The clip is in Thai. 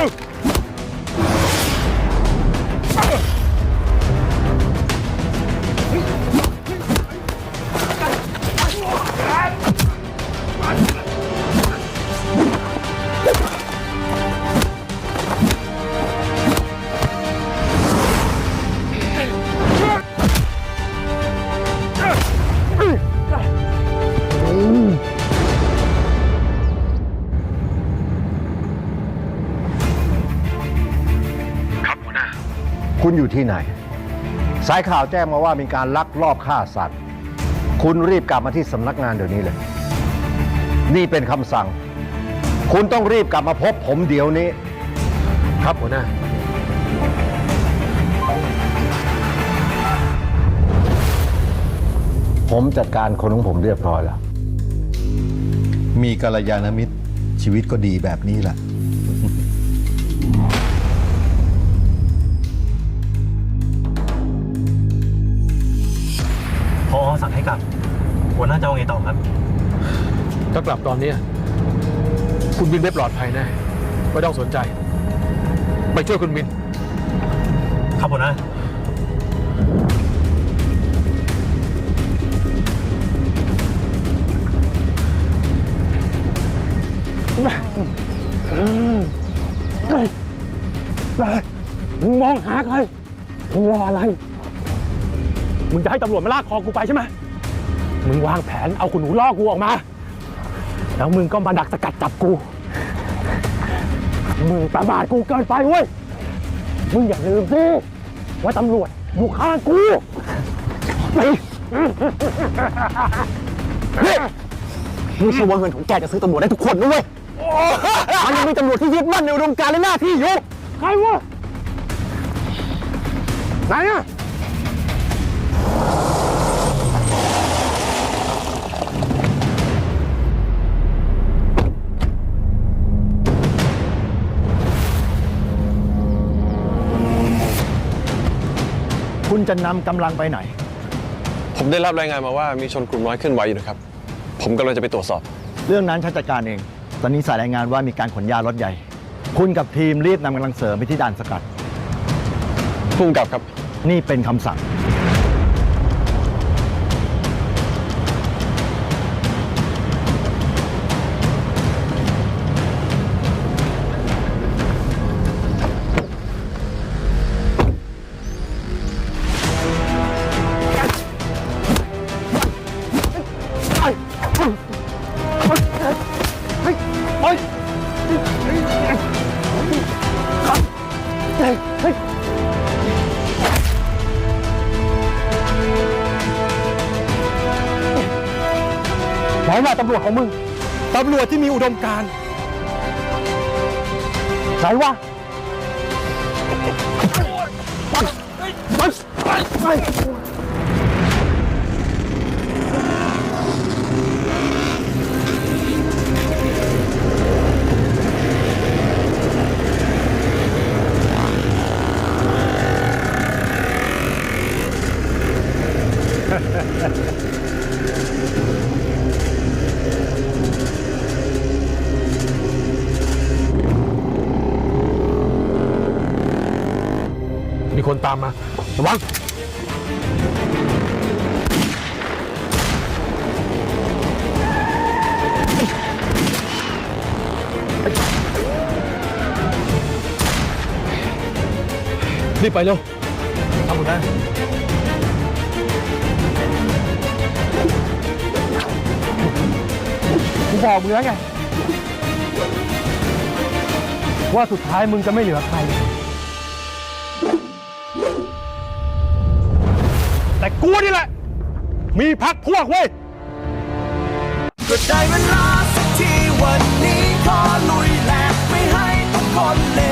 Go! คุณอยู่ที่ไหน สายข่าวแจ้งมาว่ามีการลักลอบฆ่าสัตว์ คุณรีบกลับมาที่สำนักงานเดี๋ยวนี้เลย นี่เป็นคำสั่ง คุณต้องรีบกลับมาพบผมเดี๋ยวนี้ ครับหัวหน้าผมจัดการคนของผมเรียบร้อยแล้ว มีกัลยาณมิตรชีวิตก็ดีแบบนี้แหละ อสั่งให้กลับหัวหน้าจะเอาไงต่อครับถ้ากลับตอนเนี้ยคุณบินไม่ปลอดภัยแน่ไม่ต้องสนใจ ไปช่วยคุณบิน ครับหัวหน้ามึงมองหาใครมึงรออะไร มึงจะให้ตำรวจมาลากคอกูไปใช่ไหมมึงวางแผนเอาคุณหนูล่อกูออกมา แล้วมึงก็มาดักสกัดจับกู มึงประมาทกูเกินไปเว้ย มึงอย่าลืมสิว่าตำรวจอยู่ข้างกูไปนี่ไม่ใช่ว่าเงินของแกจะซื้อตำรวจได้ทุกคนนะเว้ยมันยังมีตำรวจที่ยึดมั่นในอุดมการณ์และหน้าที่อยู่ ใครวะไหนอะ คุณจะนำกำลังไปไหน ผมได้รับรายงานมาว่ามีชนกลุ่มน้อยเคลื่อนไหวอยู่นะครับ ผมกำลังจะไปตรวจสอบ เรื่องนั้นฉันจัดการเอง ตอนนี้สายรายงานว่ามีการขนยารถใหญ่ คุณกับทีมรีบนำกำลังเสริมไปที่ด่านสกัด พุ่งกลับครับ นี่เป็นคำสั่ง ไหนว่าตำรวจของมึง ตำรวจที่มีอุดมการณ์ไหนวะ มีคนตามมาระวังรีบไปเร็วทำหมดได้กูบอกมึงแล้วไง ว่าสุดท้ายมึงจะไม่เหลือใคร แต่กูนี่แหละ มีพักพวกเว้ย ก็ได้เวลาสักทีวันนี้ขอลุยแหลกไม่ให้ทุกคนเล